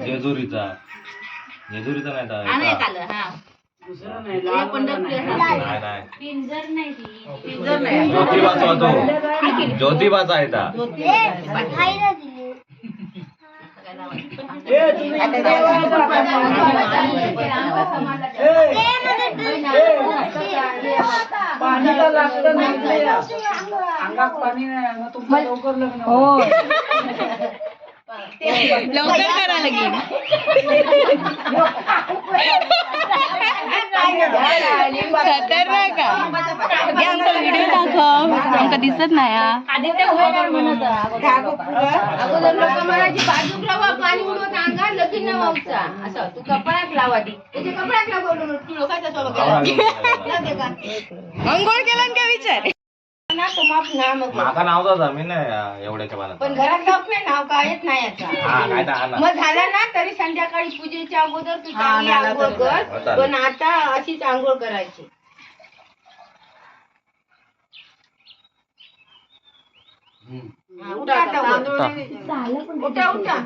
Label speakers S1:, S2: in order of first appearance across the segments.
S1: जेजुरीचा. जेजुरीचा नाही
S2: हा, हा. हे.
S1: ज्योतिबाचा होतो. ज्योतिबाचा आहे
S3: पाणी नाही इकडे या. अंगात पाणी नाही मग तुमचं लवकर लग्न होईल.
S4: लवकर करा लगीन खतरनाक आहे. हे आमचा व्हिडिओ दाखव. आमका दिसत नाही
S2: असं तू कपड्यात लावा ती कपड्यात?
S4: अंघोळ केला का विचार?
S2: ना तो माप ना मग
S1: माका नाव जाता मी नाही एवढ्याच्या
S2: पण घरात जाऊक नाही नाव काय येत नाही
S1: हा
S2: याचा
S1: काय तर हा ना.
S2: मग झालं ना तरी संध्याकाळी पूजेच्या अगोदर तू चांगली आंघोळ कर पण आता अशीच आंघोळ करायची. हा, उठा आता वर. उठा. उठा. उठा.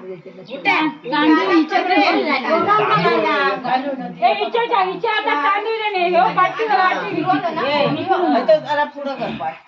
S3: इथं जरा पुढं कर पाठ.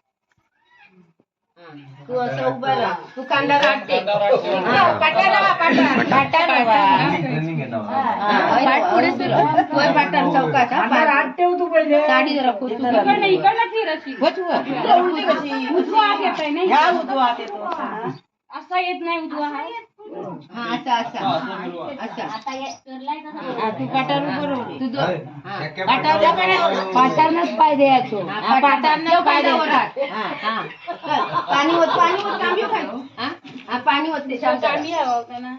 S3: तू
S2: असं उभा राहा. तू कांदा काढते हा, पाटा लावा पाटा पाटा लावा हा, पुढे सुरू. पाटा चौकात हा, पाट. जरा वर.
S3: उजवा येतो.
S4: असा येत नाही उजवा
S2: असा? असा. असा हा, तू पाटावर उभं राहू दे. तू दो- हा. पाटावर उभं राहू.
S4: पाटांनाच पाय द्यायचो.
S2: हा, पाटावर पाय द्यायचा. हा, हा. चल, पाणी होत पाणी होत हा? हा, पाणी होत ते
S1: काय
S2: ना?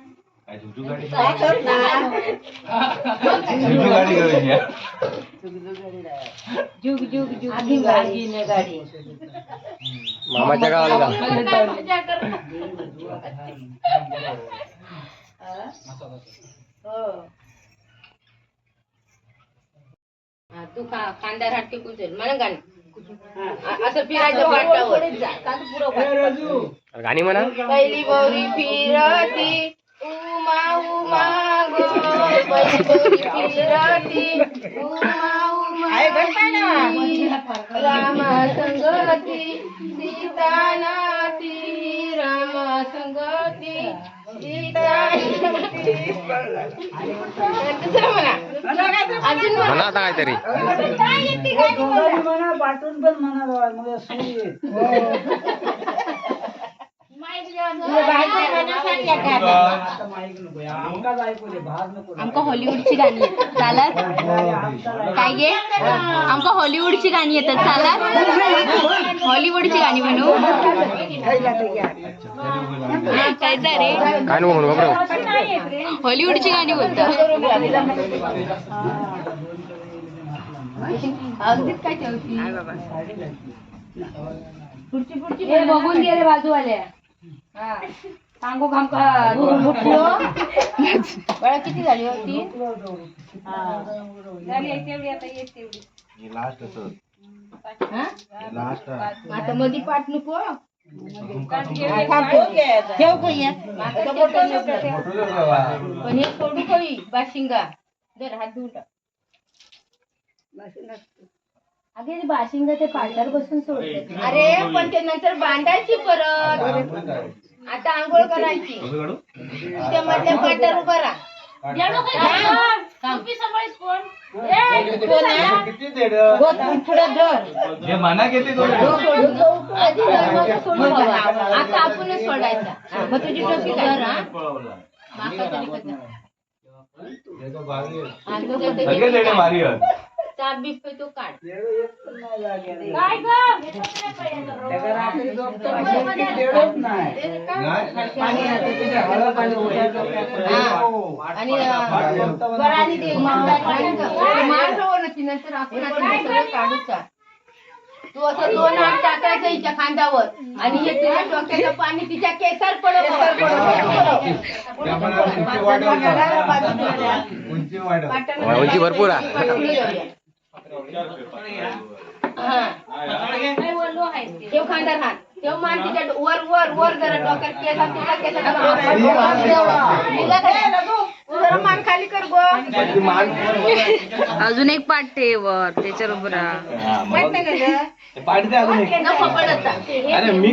S2: जुग जुग जुग जुग गाडी गाडी.
S5: मामाच्या गावाला जा.
S2: तू खा कांदा राट टिकून चल मला गाणं असं फिरायचं
S3: राजू.
S5: गाणी म्हणा.
S2: पहिली बौरी फिरती उमा उमा गो. पहिली बौरी फिरती उमा उमा ती. रामा संगती सीता नाती रामा संगती म्हणा
S5: आता काहीतरी.
S3: म्हणा पाठवून पण म्हणा बाबा, मला
S4: आमका हॉलिवूडची गाणी येतात. चालत? काय गे? आमका हॉलिवूडची गाणी येतात. चालत? हॉलिवूडची गाणी म्हणू. काय रे?
S5: म्हणू बाबा
S4: हॉलिवूडची गाणी बोलतात
S2: अगदीच काय ठेवती
S4: हे बघून घे रे बाजूवाल्या. सांगू खामका
S2: बाळा किती झाली होती? आता मधी पाठ नको. पण हे सोडू खरी बाशिंगा. जर हात धुवून टाक.
S4: अगे ते बाशिंगा ते पाटावर बसून सोडते
S2: अरे पण ते नंतर बांधायची परत. आता आंघोळ करायची. त्या मधल्या पाट्यावर उभा राहा.
S1: हे म्हणा किती तो
S2: आधी धर्माचं सोडून बाबा. आता आपणच सोडायचा. मग तुझी टोपी हा? माका तरी कसा.
S1: सगळे भारी आहेत.
S2: चाप बीप तो काढ
S3: उडायचं.
S2: हा. आणि बराणी दे नंतर आपण काढूचा तू असं दोन हात टाकायचं हिच्या खांद्यावर आणि हे तुझ्या डोक्याचं पाणी तिच्या केसार पडत उंची
S5: भरपूर आहे.
S1: ठेव हात ठेव मान तिच्या वर वर वर जरा डोक्यात तुला मान खाली कर गो
S6: अजून एक पाठ ठेवर त्याच्यावर उभं राहा
S1: पाठ
S2: अजून अरे मी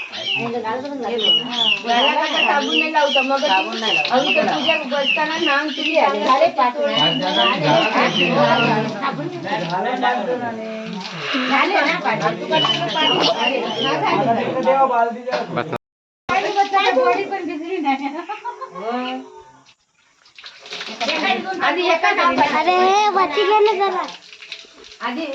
S1: नाही लावतो मग अजून तर तुझ्या बसताना नाम तुझी झाले पाच वेळा.
S2: आज जरा घरात आहे.
S1: झाले ना पाच
S3: आता तिकडे देवा बालदीच्या
S5: बस ना.
S1: आधी एका नाव
S6: अरे वाची गेलं जरा
S1: आधी